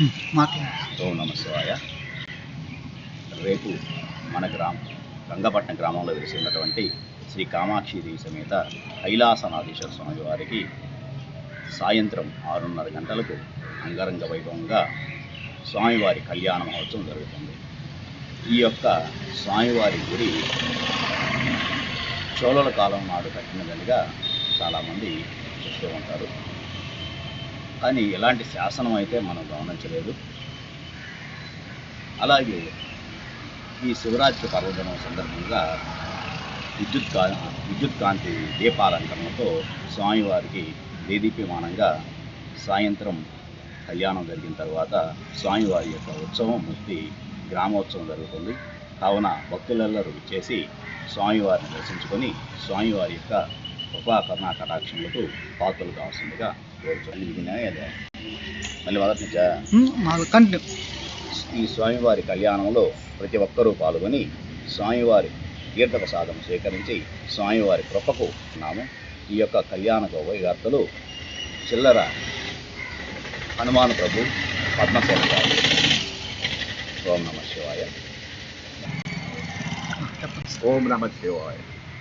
ఓం నమ శివాయ. రేపు మన గ్రామం గంగపట్నం గ్రామంలో వెలిసి ఉన్నటువంటి శ్రీ కామాక్షి దేవి సమేత కైలాసనాథీశ్వర స్వామి వారికి సాయంత్రం ఆరున్నర గంటలకు అంగరంగ వైభవంగా స్వామివారి కళ్యాణ మహోత్సవం జరుగుతుంది. ఈ యొక్క స్వామివారి గుడి చోళల కాలం నాడు కట్టినదిగా చాలామంది చెప్తూ ఉంటారు. కానీ ఎలాంటి శాసనం అయితే మనం గమనించలేదు. అలాగే ఈ శివరాత్రి పర్వదినం సందర్భంగా విద్యుత్ కా విద్యుత్ కాంతి దీపాలంకరణతో స్వామివారికి దేదీప్యమానంగా సాయంత్రం కళ్యాణం జరిగిన తర్వాత స్వామివారి యొక్క ఉత్సవం ముక్తి గ్రామోత్సవం జరుగుతుంది. కావున భక్తులెల్లరూ చేసి స్వామివారిని దర్శించుకొని స్వామివారి యొక్క కృపా కటాక్షములకు పాత్రలు కావాల్సిందిగా మళ్ళీ మొదటి నుంచా మాకు కంటిన్యూ. ఈ స్వామివారి కళ్యాణంలో ప్రతి ఒక్కరూ పాల్గొని స్వామివారి తీర్థప్రసాదం స్వీకరించి స్వామివారి కృపకు ఉన్నాము ఈ యొక్క కళ్యాణ వైగార్తలు చిల్లర హనుమాన్ ప్రభు పద్మసేన గారు ఓం నమ శివాయ. ఓం నమ శివాయ.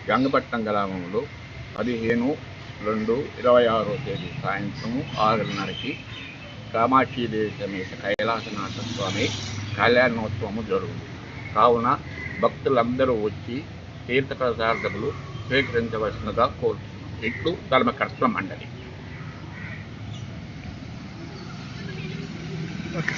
గంగపట్నం గ్రామంలో పదిహేను రెండు ఇరవై ఆరో తేదీ సాయంత్రం ఆరున్నరకి కామాక్షిదేవి సమేత కైలాసనాథ స్వామి కళ్యాణోత్సవము జరుగుతుంది కావున భక్తులందరూ వచ్చి తీర్థప్రసాదములు స్వీకరించవలసినగా కోరుతున్నాం ఇట్లు ధర్మకర్త మండలి. ఓకే.